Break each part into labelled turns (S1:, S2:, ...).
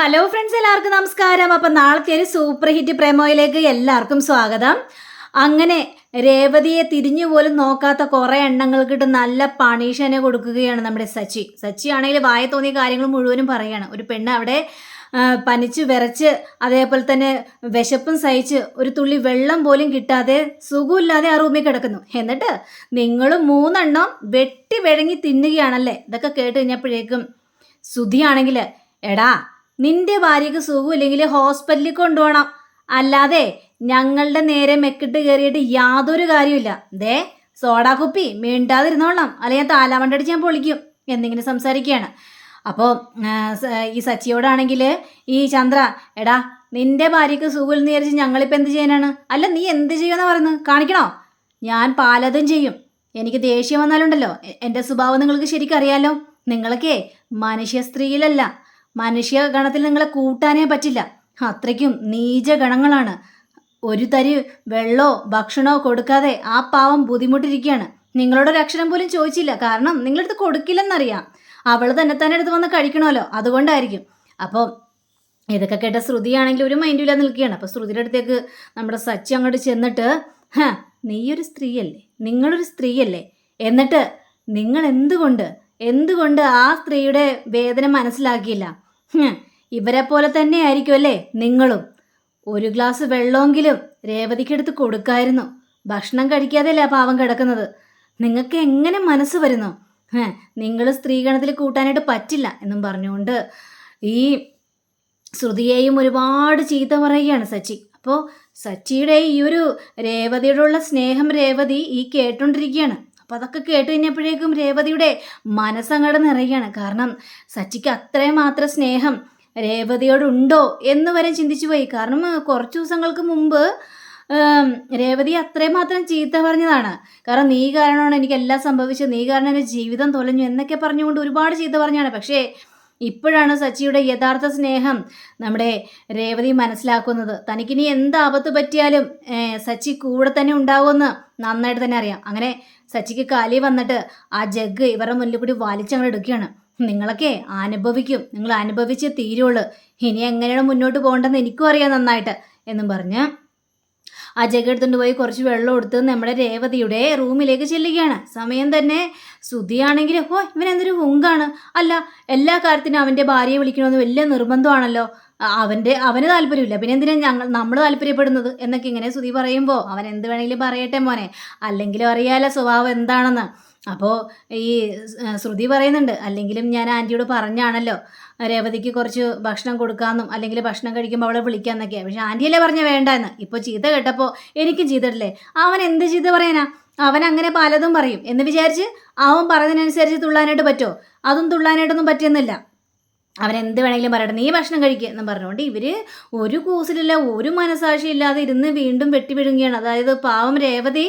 S1: Hello friends എല്ലാവർക്കും നമസ്കാരം. അപ്പം നാളത്തെ ഒരു സൂപ്പർ ഹിറ്റ് പ്രേമോയിലേക്ക് എല്ലാവർക്കും സ്വാഗതം. അങ്ങനെ രേവതിയെ തിരിഞ്ഞു പോലും നോക്കാത്ത കുറേ എണ്ണങ്ങൾക്കിട്ട് നല്ല പണീഷനെ കൊടുക്കുകയാണ് നമ്മുടെ സച്ചി. സച്ചി ആണെങ്കിൽ വായ തോന്നിയ കാര്യങ്ങൾ മുഴുവനും പറയുകയാണ് ഒരു പെണ്ണ് അവിടെ പനിച്ചു വിറച്ച് അതേപോലെ തന്നെ വിശപ്പും സഹിച്ച് ഒരു തുള്ളി വെള്ളം പോലും കിട്ടാതെ സുഖമില്ലാതെ ആ റൂമിൽ കിടക്കുന്നു. എന്നിട്ട് നിങ്ങൾ മൂന്നെണ്ണം വെട്ടി വിഴങ്ങി തിന്നുകയാണല്ലേ? ഇതൊക്കെ കേട്ട് കഴിഞ്ഞപ്പോഴേക്കും സുധിയാണെങ്കിൽ എടാ നിന്റെ ഭാര്യക്ക് സുഖമില്ലെങ്കിൽ ഹോസ്പിറ്റലിൽ കൊണ്ടുപോകണം അല്ലാതെ ഞങ്ങളുടെ നേരെ മെക്കിട്ട് കയറിയിട്ട് യാതൊരു കാര്യമില്ല ദേ സോഡാ കുപ്പി മിണ്ടാതിരുന്നോളാം അല്ലെങ്കിൽ ഞാൻ താലാവണ്ടടിച്ച് ഞാൻ പൊളിക്കും. എന്നിങ്ങനെ സംസാരിക്കുകയാണ്. അപ്പോൾ ഈ സച്ചിയോടാണെങ്കിൽ ഈ ചന്ദ്ര എടാ നിന്റെ ഭാര്യക്ക് സുഖമില്ലെന്ന് വിചാരിച്ച് ഞങ്ങളിപ്പോൾ എന്ത് ചെയ്യാനാണ്? അല്ല നീ എന്ത് ചെയ്യുമെന്ന് പറയുന്നത്? കാണിക്കണോ? ഞാൻ പലതും ചെയ്യും. എനിക്ക് ദേഷ്യം വന്നാലുണ്ടല്ലോ. എന്റെ സ്വഭാവം നിങ്ങൾക്ക് ശരിക്കും അറിയാലോ നിങ്ങളൊക്കെ മനുഷ്യ സ്ത്രീയിലല്ല മനുഷ്യ ഗണത്തിൽ നിങ്ങളെ കൂട്ടാനേ പറ്റില്ല. അത്രയ്ക്കും നീച ഗണങ്ങളാണ് ഒരു തരി വെള്ളോ ഭക്ഷണോ കൊടുക്കാതെ ആ പാവം ബുദ്ധിമുട്ടിരിക്കുകയാണ് നിങ്ങളോട് അക്ഷരം പോലും ചോദിച്ചില്ല. കാരണം നിങ്ങളടുത്ത് കൊടുക്കില്ലെന്നറിയാം. അവൾ തന്നെ തന്നെ അടുത്ത് വന്ന് കഴിക്കണമല്ലോ. അതുകൊണ്ടായിരിക്കും. അപ്പോൾ ഇതൊക്കെ കേട്ട ശ്രുതിയാണെങ്കിൽ ഒരു മൈൻഡ് ഇല്ലാതെ നിൽക്കുകയാണ്. അപ്പോൾ ശ്രുതിയുടെ അടുത്തേക്ക് നമ്മുടെ സച്ചി അങ്ങോട്ട് ചെന്നിട്ട് ഹ നീയൊരു സ്ത്രീയല്ലേ? നിങ്ങളൊരു സ്ത്രീയല്ലേ? എന്നിട്ട് നിങ്ങൾ എന്തുകൊണ്ട് എന്തുകൊണ്ട് ആ സ്ത്രീയുടെ വേദന മനസ്സിലാക്കിയില്ല? ഇവരെ പോലെ തന്നെ ആയിരിക്കും അല്ലേ നിങ്ങളും? ഒരു ഗ്ലാസ് വെള്ളമെങ്കിലും രേവതിക്കെടുത്ത് കൊടുക്കായിരുന്നു. ഭക്ഷണം കഴിക്കാതെയല്ലേ പാവം കിടക്കുന്നത്? നിങ്ങൾക്ക് എങ്ങനെ മനസ്സ് വരുന്നു? നിങ്ങൾ സ്ത്രീഗണത്തിൽ കൂട്ടാനായിട്ട് പറ്റില്ല എന്നും പറഞ്ഞുകൊണ്ട് ഈ ശ്രുതിയെയും ഒരുപാട് ചീത്ത പറയുകയാണ് സച്ചി. അപ്പോൾ സച്ചിയുടെ ഈ ഒരു രേവതിയോടുള്ള സ്നേഹം രേവതി ഈ കേട്ടോണ്ടിരിക്കുകയാണ്. അപ്പോൾ അതൊക്കെ കേട്ട് കഴിഞ്ഞപ്പോഴേക്കും രേവതിയുടെ മനസ്സങ്ങടെ നിറയുകയാണ്. കാരണം സച്ചിക്ക് അത്രയും മാത്രം സ്നേഹം രേവതിയോടുണ്ടോ എന്ന് വരെ ചിന്തിച്ചു പോയി. കാരണം കുറച്ച് ദിവസങ്ങൾക്ക് മുമ്പ് രേവതി അത്രയും മാത്രം ചീത്ത പറഞ്ഞതാണ്. കാരണം നീ കാരണമാണ് എനിക്ക് എല്ലാം സംഭവിച്ചത്. നീ കാരണം എന്റെ ജീവിതം തൊലഞ്ഞു എന്നൊക്കെ പറഞ്ഞുകൊണ്ട് ഒരുപാട് ചീത്ത പറഞ്ഞാണ്. പക്ഷേ ഇപ്പോഴാണ് സച്ചിയുടെ യഥാർത്ഥ സ്നേഹം നമ്മുടെ രേവതി മനസ്സിലാക്കുന്നത്. തനിക്കിനി എന്ത് ആപത്ത് പറ്റിയാലും സച്ചി കൂടെ തന്നെ ഉണ്ടാവുമെന്ന് നന്നായിട്ട് തന്നെ അറിയാം. അങ്ങനെ സച്ചിക്ക് കാലി വന്നിട്ട് ആ ജഗ് ഇവരുടെ മുന്നിൽ കൂടി വലിച്ചങ്ങോട്ട് എടുക്കുകയാണ്. നിങ്ങളൊക്കെ അനുഭവിക്കും. നിങ്ങൾ അനുഭവിച്ച് തീരുള്ളൂ. ഇനി എങ്ങനെയാണ് മുന്നോട്ട് പോകേണ്ടതെന്ന് എനിക്കും അറിയാം നന്നായിട്ട് എന്നും പറഞ്ഞ് ജഗ് എടുത്തുകൊണ്ട് പോയി കുറച്ച് വെള്ളം എടുത്ത് നമ്മുടെ രേവതിയുടെ റൂമിലേക്ക് ചെല്ലുകയാണ്. സമയം തന്നെ സുധിയാണെങ്കിൽ ഓ ഇവൻ എന്തൊരു ഹുങ്കാണ്. അല്ല എല്ലാ കാര്യത്തിനും അവന്റെ ഭാര്യയെ വിളിക്കണമെന്ന് വലിയ നിർബന്ധമാണല്ലോ. അവന്റെ അവന് താല്പര്യമില്ല. പിന്നെ എന്തിനാ ഞങ്ങൾ നമ്മൾ താല്പര്യപ്പെടുന്നത്? എന്നൊക്കെ ഇങ്ങനെ സുധി പറയുമ്പോൾ അവൻ എന്ത് വേണമെങ്കിലും പറയട്ടെ മോനെ. അല്ലെങ്കിലും അറിയാലോ സ്വഭാവം എന്താണെന്ന്. അപ്പോൾ ഈ ശ്രുതി പറയുന്നുണ്ട് അല്ലെങ്കിലും ഞാൻ ആന്റിയോട് പറഞ്ഞാണല്ലോ രേവതിക്ക് കുറച്ച് ഭക്ഷണം കൊടുക്കാമെന്നും അല്ലെങ്കിൽ ഭക്ഷണം കഴിക്കുമ്പോൾ അവളെ വിളിക്കാമെന്നൊക്കെയാണ് പക്ഷെ ആന്റിയല്ലേ പറഞ്ഞ വേണ്ട എന്ന് ഇപ്പോൾ ചീത്ത കേട്ടപ്പോൾ എനിക്കും ചീത്തട്ടില്ലേ അവൻ എന്ത് ചീത്ത പറയാനാ? അവൻ അങ്ങനെ പലതും പറയും. എന്ന് വിചാരിച്ച് അവൻ പറഞ്ഞതിനനുസരിച്ച് തുള്ളാനായിട്ട് പറ്റുമോ അതും തുള്ളാനായിട്ടൊന്നും പറ്റുന്നില്ല എന്ത് വേണമെങ്കിലും പറയട്ടെ. നീ ഭക്ഷണം കഴിക്കുക എന്ന് പറഞ്ഞുകൊണ്ട് ഇവർ ഒരു കൂസിലില്ല ഒരു മനസാക്ഷി ഇല്ലാതെ ഇരുന്ന് വീണ്ടും വെട്ടി വിഴുങ്ങുകയാണ് അതായത് പാവം രേവതി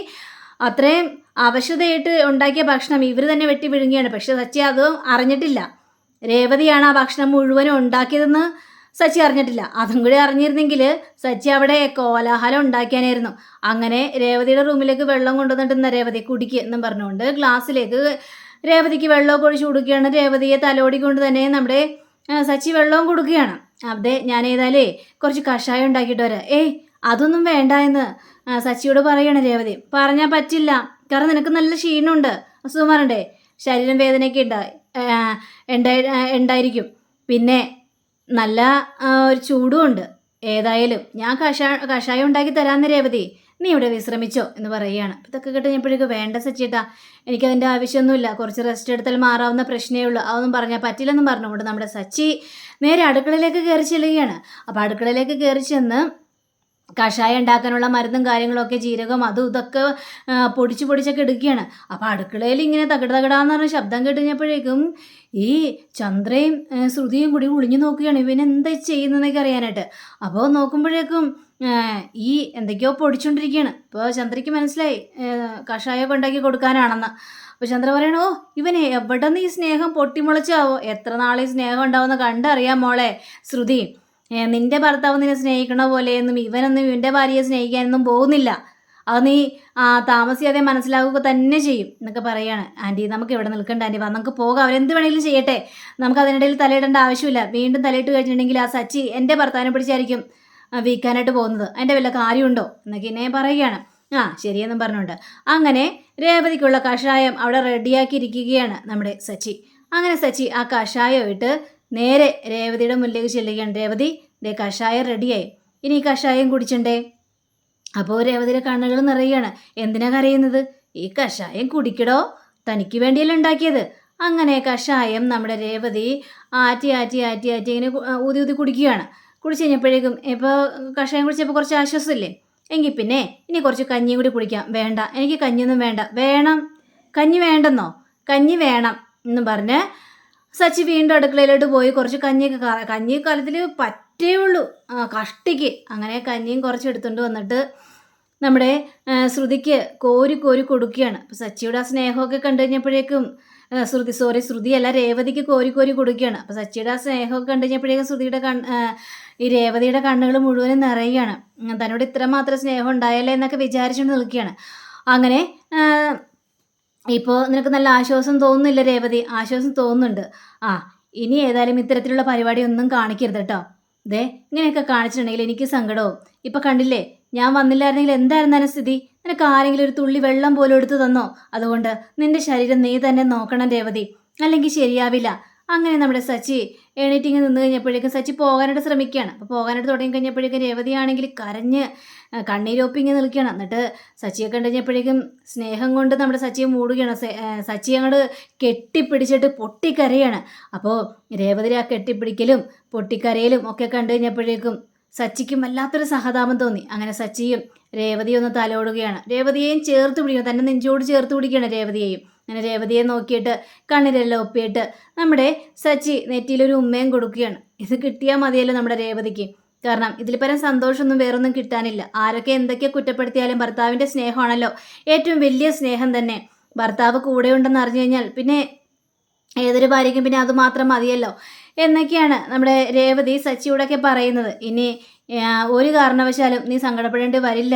S1: അത്രയും അവശതയായിട്ട് ഉണ്ടാക്കിയ ഭക്ഷണം ഇവർ തന്നെ വെട്ടി വിഴുങ്ങിയാണ് പക്ഷെ സച്ചി അത് അറിഞ്ഞിട്ടില്ല. രേവതിയാണ് ആ ഭക്ഷണം മുഴുവനും ഉണ്ടാക്കിയതെന്ന് സച്ചി അറിഞ്ഞിട്ടില്ല. അതും കൂടി അറിഞ്ഞിരുന്നെങ്കിൽ സച്ചി അവിടെ കോലാഹലം ഉണ്ടാക്കിയാനായിരുന്നു. അങ്ങനെ രേവതിയുടെ റൂമിലേക്ക് വെള്ളം കൊണ്ടുവന്നിട്ടുന്ന രേവതി കുടിക്കുക എന്നും പറഞ്ഞുകൊണ്ട് ഗ്ലാസ്സിലേക്ക് രേവതിക്ക് വെള്ളമൊക്കെ ഒഴിച്ച് കൊടുക്കുകയാണ്. രേവതിയെ തലോടി കൊണ്ട് തന്നെ നമ്മുടെ സച്ചി വെള്ളവും കൊടുക്കുകയാണ്. അതെ ഞാൻ ഏതായാലേ കുറച്ച് കഷായം ഉണ്ടാക്കിയിട്ട് വരാം. ഏയ് അതൊന്നും വേണ്ട എന്ന് ആ, സച്ചിയോട് പറയണ രേവതി. പറഞ്ഞാൽ പറ്റില്ല. കാരണം നിനക്ക് നല്ല ക്ഷീണമുണ്ട്. അസുഖമാറണ്ടേ ശരീരം വേദനയൊക്കെ ഉണ്ടായി ഉണ്ടായി ഉണ്ടായിരിക്കും. പിന്നെ നല്ല ഒരു ചൂടും ഉണ്ട്. ഏതായാലും ഞാൻ കഷായ കഷായം ഉണ്ടാക്കി തരാമെന്ന് രേവതി. നീ ഇവിടെ വിശ്രമിച്ചോ എന്ന് പറയുകയാണ്. ഇതൊക്കെ ഇപ്പോഴേക്ക് വേണ്ട സച്ചിട്ടാ. എനിക്കതിന്റെ ആവശ്യമൊന്നുമില്ല. കുറച്ച് റെസ്റ്റ് എടുത്താൽ മാറാവുന്ന പ്രശ്നമേ ഉള്ളൂ. അതൊന്നും പറഞ്ഞാൽ പറ്റില്ലെന്നും പറഞ്ഞുകൊണ്ട് നമ്മുടെ സച്ചി നേരെ അടുക്കളയിലേക്ക് കയറി ചെല്ലുകയാണ്. അപ്പോൾ അടുക്കളയിലേക്ക് കയറി ചെന്ന് കഷായം ഉണ്ടാക്കാനുള്ള മരുന്നും കാര്യങ്ങളൊക്കെ ജീരകം അതും ഇതൊക്കെ പൊടിച്ച് പൊടിച്ചൊക്കെ എടുക്കുകയാണ്. അപ്പോൾ അടുക്കളയിൽ ഇങ്ങനെ തകിട തകിടാന്ന് പറഞ്ഞ ശബ്ദം കേട്ടുകഴിഞ്ഞപ്പോഴേക്കും ഈ ചന്ദ്രയും ശ്രുതിയും കൂടി ഒളിഞ്ഞു നോക്കുകയാണ്. ഇവൻ എന്താ ചെയ്യുന്നതെന്നൊക്കെ അറിയാനായിട്ട്. അപ്പോൾ നോക്കുമ്പോഴേക്കും ഈ എന്തൊക്കെയോ പൊടിച്ചുകൊണ്ടിരിക്കുകയാണ് ഇപ്പോൾ ചന്ദ്രയ്ക്ക് മനസ്സിലായി കഷായം കഷായമൊക്കെ ഉണ്ടാക്കി കൊടുക്കാനാണെന്ന്. അപ്പോൾ ചന്ദ്ര പറയണോ ഇവന് എവിടെ നിന്ന് ഈ സ്നേഹം പൊട്ടിമുളച്ചാവോ എത്ര നാളെ സ്നേഹം ഉണ്ടാവുമെന്ന് കണ്ടറിയാം മോളെ ശ്രുതി. നിന്റെ ഭർത്താവ് നിന്നെ സ്നേഹിക്കണ പോലെയൊന്നും ഇവനൊന്നും ഇവന്റെ ഭാര്യയെ സ്നേഹിക്കാനൊന്നും പോകുന്നില്ല. അത് നീ താമസിയാതെ മനസ്സിലാക്കുക തന്നെ ചെയ്യും എന്നൊക്കെ പറയാണ്. ആന്റി നമുക്ക് ഇവിടെ നിൽക്കണ്ട ആന്റി നമുക്ക് പോകാം. അവരെന്ത് വേണമെങ്കിലും ചെയ്യട്ടെ. നമുക്ക് അതിനിടയിൽ തലയിടേണ്ട ആവശ്യമില്ല. വീണ്ടും തലയിട്ട് കഴിഞ്ഞിട്ടുണ്ടെങ്കിൽ ആ സച്ചി എന്റെ ഭർത്താവിനെ പിടിച്ചായിരിക്കും വീക്കാനായിട്ട് പോകുന്നത്. അതിന്റെ വല്ല കാര്യമുണ്ടോ എന്നൊക്കെ എന്നെ പറയുകയാണ്. ആ ശരിയെന്നും പറഞ്ഞുകൊണ്ട്. അങ്ങനെ രേവതിക്കുള്ള കഷായം അവിടെ റെഡിയാക്കി ഇരിക്കുകയാണ് നമ്മുടെ സച്ചി. അങ്ങനെ സച്ചി ആ കഷായം ഇട്ട് നേരെ രേവതിയുടെ മുന്നിലേക്ക് ചെല്ലുകയാണ്. രേവതി ദേ കഷായം റെഡിയായി ഇനി ഈ കഷായം കുടിച്ചണ്ടേ? അപ്പോൾ രേവതിയുടെ കണ്ണുകൾ നിറയുകയാണ്. എന്തിനാ കരയുന്നത്? ഈ കഷായം കുടിക്കടോ. തനിക്ക് വേണ്ടിയല്ല ഉണ്ടാക്കിയത്. അങ്ങനെ കഷായം നമ്മുടെ രേവതി ആറ്റി ആറ്റി ആറ്റി ആറ്റി ഇങ്ങനെ ഊതി ഊതി കുടിക്കുകയാണ്. കുടിച്ചു കഴിഞ്ഞപ്പോഴേക്കും ഇപ്പോൾ കഷായം കുടിച്ചപ്പോൾ കുറച്ച് ആശ്വാസമില്ലേ? എങ്കിൽ പിന്നെ ഇനി കുറച്ച് കഞ്ഞിയും കൂടി കുടിക്കാം. വേണ്ട. എനിക്ക് കഞ്ഞിയൊന്നും വേണ്ട. വേണം. കഞ്ഞി വേണ്ടെന്നോ? കഞ്ഞി വേണം എന്ന് പറഞ്ഞ് സച്ചി വീണ്ടും അടുക്കളയിലോട്ട് പോയി കുറച്ച് കഞ്ഞിയൊക്കെ കഞ്ഞി കാലത്തിൽ പറ്റേ ഉള്ളൂ. കഷ്ടിക്ക്. അങ്ങനെ കഞ്ഞിയും കുറച്ച് എടുത്തുകൊണ്ട് വന്നിട്ട് നമ്മുടെ ശ്രുതിക്ക് കോരി കോരി കൊടുക്കുകയാണ്. അപ്പോൾ സച്ചിയുടെ ആ സ്നേഹമൊക്കെ കണ്ടു കഴിഞ്ഞപ്പോഴേക്കും ശ്രുതി സോറി ശ്രുതി അല്ല രേവതിക്ക് കോരി കോരി കൊടുക്കുകയാണ്. അപ്പോൾ സച്ചിയുടെ ആ സ്നേഹമൊക്കെ കണ്ടു കഴിഞ്ഞപ്പോഴേക്കും ശ്രുതിയുടെ കൺ ഈ രേവതിയുടെ കണ്ണുകൾ മുഴുവനും നിറയുകയാണ്. തന്നോട് തന്നോട് ഇത്രമാത്രം സ്നേഹം ഉണ്ടായല്ലേ എന്നൊക്കെ വിചാരിച്ചുകൊണ്ട് നിൽക്കുകയാണ്. അങ്ങനെ ഇപ്പോൾ നിനക്ക് നല്ല ആശ്വാസം തോന്നുന്നില്ല രേവതി? ആശ്വാസം തോന്നുന്നുണ്ട്. ആ ഇനി ഏതായാലും ഇത്തരത്തിലുള്ള പരിപാടി ഒന്നും കാണിക്കരുത് കേട്ടോ. ദേ ഇങ്ങനെയൊക്കെ കാണിച്ചിട്ടുണ്ടെങ്കിൽ എനിക്ക് സങ്കടവും. ഇപ്പം കണ്ടില്ലേ ഞാൻ വന്നില്ലായിരുന്നെങ്കിൽ എന്തായിരുന്നാലും സ്ഥിതി? നിനക്ക് ആരെങ്കിലും ഒരു തുള്ളി വെള്ളം പോലും എടുത്തു തന്നോ? അതുകൊണ്ട് നിന്റെ ശരീരം നീ തന്നെ നോക്കണം രേവതി. അല്ലെങ്കിൽ ശരിയാവില്ല. അങ്ങനെ നമ്മുടെ സച്ചി എണീറ്റിങ് നിന്ന് കഴിഞ്ഞപ്പോഴേക്കും സച്ചി പോകാനായിട്ട് ശ്രമിക്കുകയാണ്. അപ്പോൾ പോകാനായിട്ട് തുടങ്ങി കഴിഞ്ഞപ്പോഴേക്കും രേവതിയാണെങ്കിൽ കരഞ്ഞ് കണ്ണീരൊപ്പിങ്ങി നിൽക്കുകയാണ്. എന്നിട്ട് സച്ചിയെ കണ്ടു കഴിഞ്ഞപ്പോഴേക്കും സ്നേഹം കൊണ്ട് നമ്മുടെ സച്ചിയെ മൂടുകയാണ്. സച്ചി അങ്ങോട്ട് കെട്ടിപ്പിടിച്ചിട്ട് പൊട്ടിക്കരയാണ്. അപ്പോൾ രേവതി ആ കെട്ടിപ്പിടിക്കലും പൊട്ടിക്കരയിലും ഒക്കെ കണ്ടു കഴിഞ്ഞപ്പോഴേക്കും സച്ചിക്കും വല്ലാത്തൊരു സഹതാപം തോന്നി. അങ്ങനെ സച്ചിയും രേവതിയും ഒന്ന് തലോടുകയാണ്. രേവതിയെയും ചേർത്ത് പിടിക്കണം തന്നെ നെഞ്ചോട് ചേർത്ത് പിടിക്കുകയാണ് രേവതിയെയും. അങ്ങനെ രേവതിയെ നോക്കിയിട്ട് കണ്ണിലെല്ലാം ഒപ്പിയിട്ട് നമ്മുടെ സച്ചി നെറ്റിയിലൊരു ഉമ്മയും കൊടുക്കുകയാണ്. ഇത് കിട്ടിയാൽ മതിയല്ലോ നമ്മുടെ രേവതിക്ക്. കാരണം ഇതിൽ പരം സന്തോഷമൊന്നും വേറൊന്നും കിട്ടാനില്ല. ആരൊക്കെ എന്തൊക്കെ കുറ്റപ്പെടുത്തിയാലും ഭർത്താവിന്റെ സ്നേഹമാണല്ലോ ഏറ്റവും വലിയ സ്നേഹം തന്നെ. ഭർത്താവ് കൂടെ ഉണ്ടെന്ന് അറിഞ്ഞു കഴിഞ്ഞാൽ പിന്നെ ഏതൊരു ഭാര്യയ്ക്കും പിന്നെ അത് മാത്രം മതിയല്ലോ. എന്നൊക്കെയാണ് നമ്മുടെ രേവതി സച്ചിയോടൊക്കെ പറയുന്നത്. ഇനി ഒരു കാരണവശാലും നീ സങ്കടപ്പെടേണ്ടി വരില്ല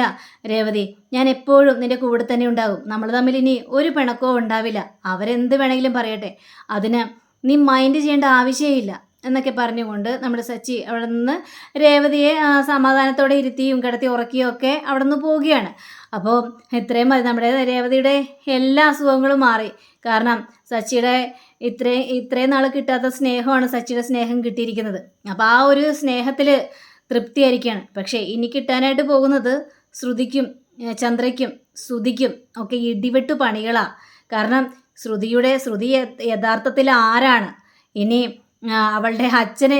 S1: രേവതി. ഞാൻ എപ്പോഴും നിന്റെ കൂടെ തന്നെ ഉണ്ടാകും. നമ്മൾ തമ്മിൽ ഇനി ഒരു പിണക്കോ ഉണ്ടാവില്ല. അവരെന്ത് വേണമെങ്കിലും പറയട്ടെ. അതിന് നീ മൈൻഡ് ചെയ്യേണ്ട ആവശ്യമില്ല എന്നൊക്കെ പറഞ്ഞുകൊണ്ട് നമ്മുടെ സച്ചി അവിടെ നിന്ന് രേവതിയെ സമാധാനത്തോടെ ഇരുത്തിയും കിടത്തി ഉറക്കിയും ഒക്കെ അവിടെ നിന്ന് പോവുകയാണ്. അപ്പോൾ ഇത്രയും മതി. നമ്മുടെ രേവതിയുടെ എല്ലാ അസുഖങ്ങളും മാറി. കാരണം സച്ചിയുടെ ഇത്രയും ഇത്രയും നാൾ കിട്ടാത്ത സ്നേഹമാണ് സച്ചിയുടെ സ്നേഹം കിട്ടിയിരിക്കുന്നത്. അപ്പോൾ ആ ഒരു സ്നേഹത്തിൽ തൃപ്തിയായിരിക്കുകയാണ് പക്ഷേ ഇനി കിട്ടാനായിട്ട് പോകുന്നത് ശ്രുതിക്കും ചന്ദ്രയ്ക്കും ശ്രുതിക്കും ഒക്കെ ഇടിവെട്ടു പണികളാണ് കാരണം ശ്രുതിയുടെ ശ്രുതി യഥാർത്ഥത്തിൽ ആരാണ്? ഇനി അവളുടെ അച്ഛന്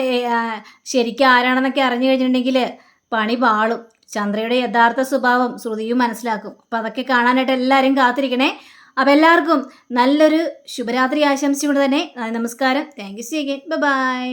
S1: ശരിക്കും ആരാണെന്നൊക്കെ അറിഞ്ഞു കഴിഞ്ഞിട്ടുണ്ടെങ്കിൽ പണി പാളും. ചന്ദ്രയുടെ യഥാർത്ഥ സ്വഭാവം ശ്രുതിയും മനസ്സിലാക്കും. അപ്പം അതൊക്കെ കാണാനായിട്ട് എല്ലാവരും കാത്തിരിക്കണേ. അപ്പം എല്ലാവർക്കും നല്ലൊരു ശുഭരാത്രി ആശംസിച്ചുകൊണ്ട് തന്നെ നമസ്കാരം. Thank you see again bye